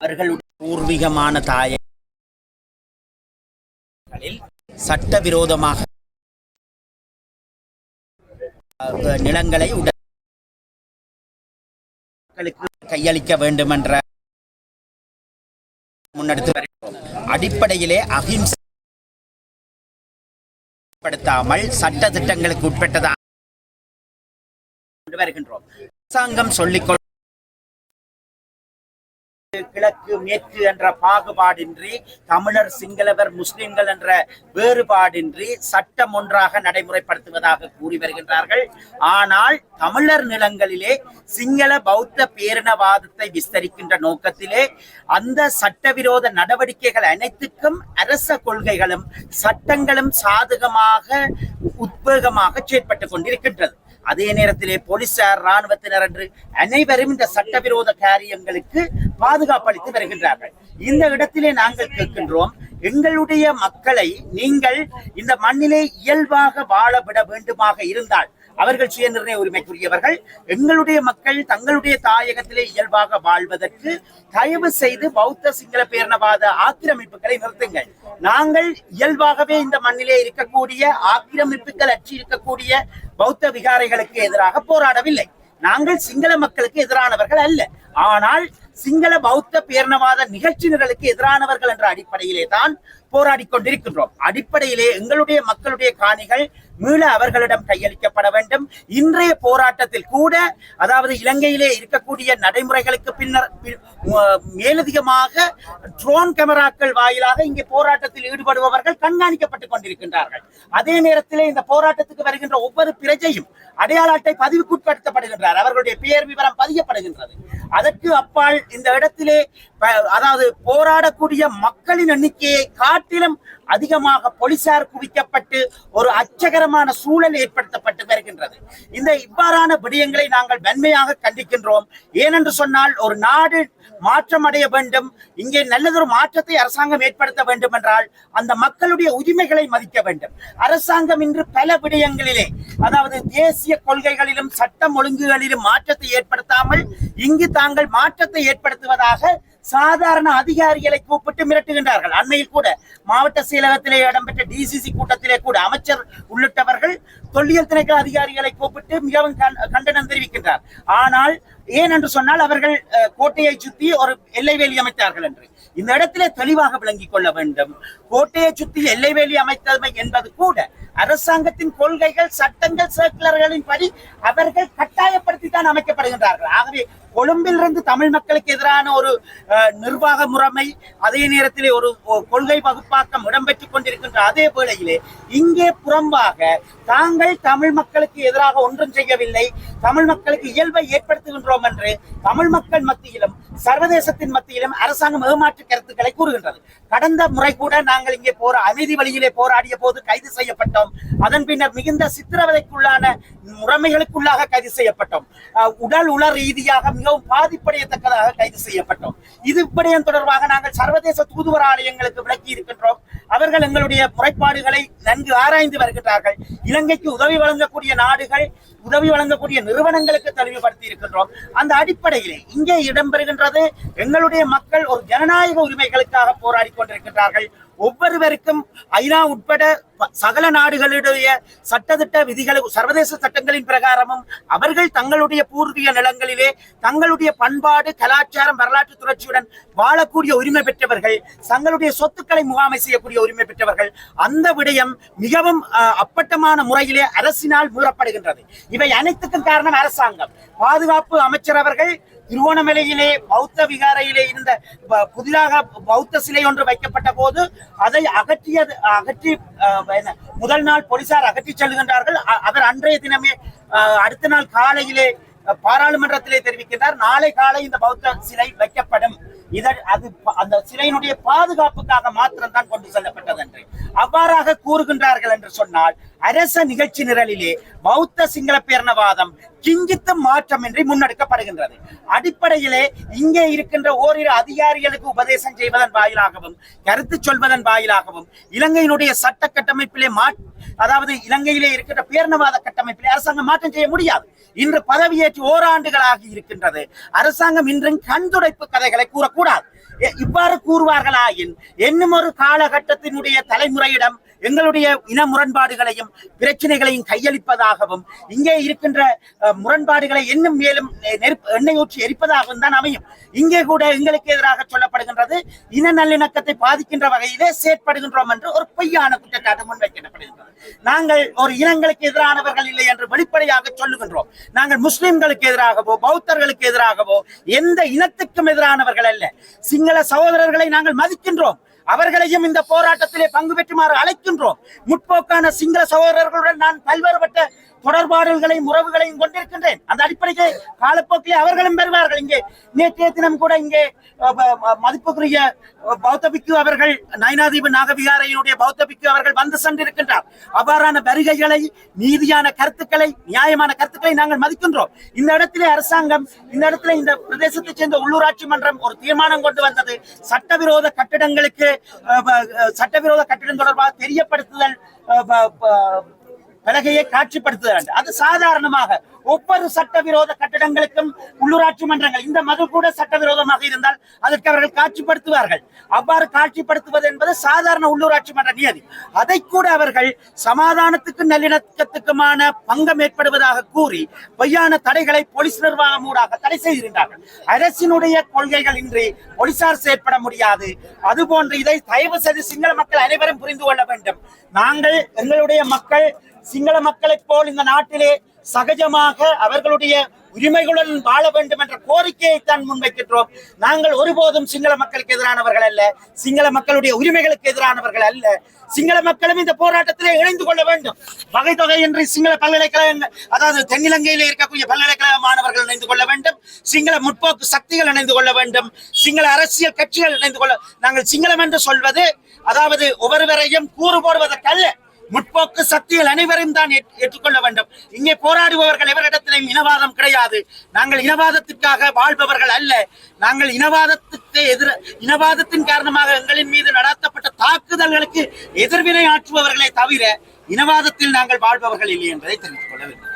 அவர்களுடைய பூர்வீகமான தாயை சட்டவிரோதமாக நிலங்களை மக்களுக்கு கையளிக்க வேண்டும் என்ற முன்னெடுத்து வருகிறோம். அடிப்படையிலே அகிம்சப்படுத்தாமல் சட்ட திட்டங்களுக்கு உட்பட்டதாக வருகின்றோம். அரசாங்கம் சொல்லிக்கொள் கிழக்கு மேற்கு என்ற பாகுபாடின்றி தமிழர் சிங்களவர் முஸ்லிம்கள் என்ற வேறுபாடின்றி சட்டம் ஒன்றாக நடைமுறைப்படுத்துவதாக கூறி வருகின்றார்கள். ஆனால் தமிழர் நிலங்களிலே சிங்கள பௌத்த பேரினவாதத்தை விஸ்தரிக்கின்ற நோக்கத்திலே அந்த சட்டவிரோத நடவடிக்கைகள் அனைத்துக்கும் அரச கொள்கைகளும் சட்டங்களும் சாதகமாக உத்வேகமாக செயற்பட்டுக் கொண்டிருக்கின்றது. அதே நேரத்திலே போலீசார் ராணுவத்தினர் என்று அனைவரும் இந்த சட்டவிரோத காரியங்களுக்கு பாதுகாப்பு அளித்து வருகின்றார்கள். இந்த இடத்திலே நாங்கள் கேட்கின்றோம் எங்களுடைய மக்களை நீங்கள் இந்த மண்ணிலே இயல்பாக வாழ விட வேண்டுமாக இருந்தால் அவர்கள் சுயநிர்ணய உரிமைக்குரியவர்கள் எங்களுடைய மக்கள் தங்களுடைய தாயகத்திலே இயல்பாக வாழ்வதற்கு தயவு செய்து பௌத்த சிங்கள பேரணவாத ஆக்கிரமிப்புகளை நிறுத்துங்கள். நாங்கள் இயல்பாகவே இந்த மண்ணிலே இருக்கக்கூடிய ஆக்கிரமிப்புகள் அற்றி இருக்கக்கூடிய பௌத்த விகாரைகளுக்கு எதிராக போராடவில்லை. நாங்கள் சிங்கள மக்களுக்கு எதிரானவர்கள் அல்ல. ஆனால் சிங்கள பௌத்த பேரணவாத நிகழ்ச்சிகளுக்கு எதிரானவர்கள் என்ற அடிப்படையிலே தான் போராடி கொண்டிருக்கின்றோம். அடிப்படையிலே எங்களுடைய மக்களுடைய காணிகள் மீள அவர்களிடம் கையளிக்கப்பட வேண்டும். இன்றைய போராட்டத்தில் கூட அதாவது இலங்கையிலே இருக்கக்கூடிய நடைமுறைகளுக்கு பின்னர் மேலதிகமாக ட்ரோன் கேமராக்கள் வாயிலாக இங்கே போராட்டத்தில் ஈடுபடுபவர்கள் கண்காணிக்கப்பட்டுக் கொண்டிருக்கின்றார்கள். அதே நேரத்திலே இந்த போராட்டத்துக்கு வருகின்ற ஒவ்வொரு பிரஜையும் அடையாள அட்டை பதிவுக்குட்படுத்தப்படுகின்றார். அவர்களுடைய பெயர் விவரம் பதியப்படுகின்றது. அதற்கு அப்பால் நீங்கள் இந்த இடத்திலே அதாவது போராடக்கூடிய மக்களின் எண்ணிக்கையை காட்டிலும் அதிகமாக போலீசார் குவிக்கப்பட்டு ஒரு அச்சகரமான சூழல் ஏற்படுத்தப்பட்டு வருகின்றது. இந்த இவ்வாறான விடயங்களை நாங்கள் வன்மையாக கண்டிக்கின்றோம். ஏனென்று சொன்னால் ஒரு நாடு மாற்றம் அடைய வேண்டும் இங்கே நல்லதொரு மாற்றத்தை அரசாங்கம் ஏற்படுத்த வேண்டும் என்றால் அந்த மக்களுடைய உரிமைகளை மதிக்க வேண்டும். அரசாங்கம் இன்று பல விடயங்களிலே அதாவது தேசிய கொள்கைகளிலும் சட்டம் ஒழுங்குகளிலும் மாற்றத்தை ஏற்படுத்தாமல் இங்கு தாங்கள் மாற்றத்தை ஏற்படுத்துவதாக சாதாரண அதிகாரிகளை கூப்பிட்டு மிரட்டுகின்றார்கள். அண்மையில் கூட மாவட்ட செயலகத்திலே இடம்பெற்ற டிசிசி கூட்டத்திலே கூட அமைச்சர் உள்ளிட்டவர்கள் தொல்லியல் திணைக்கள அதிகாரிகளை கூப்பிட்டு மிகவும் கண்டனம் தெரிவிக்கின்றார். ஆனால் ஏன் என்று சொன்னால் அவர்கள் கோட்டையை சுற்றி ஒரு எல்லை வேலி அமைத்தார்கள் என்று. இந்த இடத்திலே தெளிவாக விளங்கிக் கொள்ள வேண்டும். கோட்டையை சுற்றி எல்லை வேலி அமைத்தமை என்பது கூட அரசாங்கத்தின் கொள்கைகள் சட்டங்கள் சர்க்குலர்களின் படி அவர்கள் கட்டாயப்படுத்தி தான் அமைக்கப்படுகின்றார்கள். ஆகவே கொழும்பிலிருந்து தமிழ் மக்களுக்கு எதிரான ஒரு நிர்வாக முறைமை அதே நேரத்திலே ஒரு கொள்கை வகுப்பாக்கம் இடம்பெற்றுக் கொண்டிருக்கின்ற அதே வேளையிலே இங்கே புறம்பாக தாங்கள் தமிழ் மக்களுக்கு எதிராக ஒன்றும் செய்யவில்லை. தமிழ் மக்களுக்கு இயல்பை ஏற்படுத்துகின்றோம் என்று தமிழ் மக்கள் மத்தியிலும் சர்வதேசத்தின் மத்தியிலும் அரசாங்கம் ஏமாற்று கருத்துக்களை கூறுகின்றது. கடந்த முறை கூட நாங்கள் இங்கே போற அமைதி வழியிலே போராடிய போது கைது செய்யப்பட்டோம். அதன் பின்னர் மிகுந்த சித்திரவதைக்குள்ளான முறைமைகளுக்குள்ளாக கைது செய்யப்பட்டோம். அஹ், உடல் உள ரீதியாக மிகவும் பாதிப்படையத்தக்கதாக கைது செய்யப்பட்டோம். இது விடயம் தொடர்பாக நாங்கள் சர்வதேச தூதுவர ஆலயங்களுக்கு விளக்கி இருக்கின்றோம் அவர்கள் எங்களுடைய முறைப்பாடுகளை நன்கு ஆராய்ந்து வருகின்றார்கள். இலங்கைக்கு உதவி வழங்கக்கூடிய நாடுகள் உதவி வழங்கக்கூடிய நிறுவனங்களுக்கு தெளிவுபடுத்தி இருக்கின்றோம். அந்த அடிப்படையிலே இங்கே இடம்பெறுகின்றது எங்களுடைய மக்கள் ஒரு ஜனநாயக உரிமைகளுக்காக போராடி கொண்டிருக்கின்றார்கள். ஒவ்வொருவருக்கும் ஐநா உட்பட சகல நாடுகளுடைய சட்டத்திட்ட விதிகளை சர்வதேச சட்டங்களின் பிரகாரமும் அவர்கள் தங்களுடைய பூர்வீக நிலங்களிலே தங்களுடைய பண்பாடு கலாச்சாரம் வரலாற்று தொடர்ச்சியுடன் வாழக்கூடிய உரிமை பெற்றவர்கள் தங்களுடைய சொத்துக்களை முகாமை செய்யக்கூடிய உரிமை பெற்றவர்கள் அந்த விடயம் மிகவும் அப்பட்டமான முறையிலே அரசினால் மீறப்படுகின்றது இவை அனைத்துக்கும் காரணம் அரசாங்கம். பாதுகாப்பு அமைச்சர் அவர்கள் திருவோணமலையிலே பௌத்த விகாரையிலே இருந்த புதிதாக பௌத்த சிலை ஒன்று வைக்கப்பட்ட போது அதை அகற்றியது அகற்றி முதல் நாள் போலீசார் அகற்றி செல்கின்றார்கள். அவர் அன்றைய தினமே அடுத்த நாள் காலையிலே பாராளுமன்றத்திலே தெரிவிக்கின்றார். நாளை காலை இந்த பௌத்த சிலை வைக்கப்படும். இதழ் அது அந்த சிலையினுடைய பாதுகாப்புக்காக மாத்திரம் தான் கொண்டு செல்லப்பட்டது என்று அவ்வாறாக கூறுகின்றார்கள் என்று சொன்னால் அரச நிகழ்ச்சி நிரலிலே பௌத்த சிங்கள பேரணவாதம் கிஞ்சித்து மாற்றமின்றி முன்னெடுக்கப்படுகின்றது. அடிப்படையிலே இங்கே இருக்கின்ற ஓரிரு அதிகாரிகளுக்கு உபதேசம் செய்வதன் வாயிலாகவும் கருத்து சொல்வதன் வாயிலாகவும் இலங்கையினுடைய சட்ட கட்டமைப்பிலே மா அதாவது இலங்கையிலே இருக்கின்ற பேரணவாத கட்டமைப்பிலே அரசாங்கம் மாற்றம் செய்ய முடியாது. இன்று பதவியேற்று ஓராண்டுகளாகி இருக்கின்றது. அரசாங்கம் இன்றும் கண்துடைப்பு கதைகளை கூறக்கூடாது. இவ்வாறு கூறுவார்களாயின் என்னும் ஒரு காலகட்டத்தினுடைய தலைமுறையிடம் எங்களுடைய இன முரண்பாடுகளையும் பிரச்சனைகளையும் கையளிப்பதாகவும் இங்கே இருக்கின்ற முரண்பாடுகளை இன்னும் மேலும் நெருப்பு- எண்ணெய் ஊற்றி எரிப்பதாகவும் தான் அமையும். இங்கே கூட எங்களுக்கு எதிராக சொல்லப்படுகின்றது இன நல்லிணக்கத்தை பாதிக்கின்ற வகையிலே செயற்படுகின்றோம் என்று ஒரு பொய்யான குற்றச்சாட்டு முன்வைக்கப்படுகின்றது நாங்கள் ஒரு இனங்களுக்கு எதிரானவர்கள் இல்லை என்று வெளிப்படையாக சொல்லுகின்றோம். நாங்கள் முஸ்லிம்களுக்கு எதிராகவோ பௌத்தர்களுக்கு எதிராகவோ எந்த இனத்துக்கும் எதிரானவர்கள் அல்ல. சிங்கள சகோதரர்களை நாங்கள் மதிக்கின்றோம். அவர்களையும் இந்த போராட்டத்திலே பங்கு பெற்றுமாறு அழைக்கின்றோம். முற்போக்கான சிங்கள சகோதரர்களுடன் நான் பல்வேறுபட்ட தொடர்பாடல்களையும் உறவுகளையும் கொண்டிருக்கின்றேன். அந்த அடிப்படையில் காலப்போக்கிலே அவர்களும் பெறுவார்கள் இங்கே நேற்றைய தினம் கூட இங்கே மதிப்புக்குரிய அஹ், பௌத்த பிக்கு அவர்கள் நயனாதீப நாகவிகாரையினுடைய பௌத்த பிக்கு அவர்கள் வந்து சென்றிருக்கின்றார். அவ்வாறான வருகைகளை நீதியான கருத்துக்களை நியாயமான கருத்துக்களை நாங்கள் மதிக்கின்றோம். இந்த இடத்திலே அரசாங்கம் இந்த இடத்துல இந்த பிரதேசத்தைச் சேர்ந்த உள்ளூராட்சி மன்றம் ஒரு தீர்மானம் கொண்டு வந்தது. சட்டவிரோத கட்டிடங்களுக்கு சட்டவிரோத கட்டிடம் தொடர்பாக தெரியப்படுத்துதல் அஹ், பலகையை காட்சிப்படுத்துதல் அது சாதாரணமாக ஒவ்வொரு சட்டவிரோத கட்டிடங்களுக்கும் உள்ளூராட்சி மன்றங்கள் இந்த மது கூட சட்டவிரோதமாக இருந்தால் அதற்கு அவர்கள் காட்சிப்படுத்துவார்கள். அவ்வாறு காட்சிப்படுத்துவது என்பது சாதாரண உள்ளூராட்சி மன்ற நியதி அதை கூட அவர்கள் சமாதானத்துக்கும் நல்லிணக்கத்துக்குமான பங்கம் ஏற்படுவதாக கூறி பொய்யான தடைகளை போலீஸ் நிர்வாகம் ஊடாக தடை செய்திருந்தார்கள். அரசினுடைய கொள்கைகள் இன்றி போலீசார் செயற்பட முடியாது. அதுபோன்று இதை தயவு செய்து சிங்கள மக்கள் அனைவரும் புரிந்து கொள்ள வேண்டும். நாங்கள் எங்களுடைய மக்கள் சிங்கள மக்களைப் போல் இந்த நாட்டிலே சகஜமாக அவர்களுடைய உரிமைகளுடன் வாழ வேண்டும் என்ற கோரிக்கையை தான் முன்வைக்கின்றோம். நாங்கள் ஒருபோதும் சிங்கள மக்களுக்கு எதிரானவர்கள் அல்ல. சிங்கள மக்களுடைய உரிமைகளுக்கு எதிரானவர்கள் அல்ல. சிங்கள மக்களும் இந்த போராட்டத்திலே இணைந்து கொள்ள வேண்டும். வகை தொகையின்றி சிங்கள பல்கலைக்கழகங்கள் அதாவது தென்னிலங்கையில் இருக்கக்கூடிய பல்கலைக்கழக மாணவர்கள் இணைந்து கொள்ள வேண்டும். சிங்கள முற்போக்கு சக்திகள் இணைந்து கொள்ள வேண்டும். சிங்கள அரசியல் கட்சிகள் இணைந்து கொள்ள நாங்கள் சிங்களம் என்று சொல்வது அதாவது ஒவ்வொருவரையும் கூறு போடுவதற்கல்ல. முற்போக்கு சக்திகள் அனைவரும் தான் ஏற்றுக்கொள்ள வேண்டும். இங்கே போராடுபவர்கள் எவரிடத்திலும் இனவாதம் கிடையாது. நாங்கள் இனவாதத்திற்காக வாழ்பவர்கள் அல்ல. நாங்கள் இனவாதத்துக்கு எதிர இனவாதத்தின் காரணமாக எங்களின் மீது நடத்தப்பட்ட தாக்குதல்களுக்கு எதிர்வினை ஆற்றுபவர்களை தவிர இனவாதத்தில் நாங்கள் வாழ்பவர்கள் இல்லை என்பதை தெரிந்து கொள்ள வேண்டும்.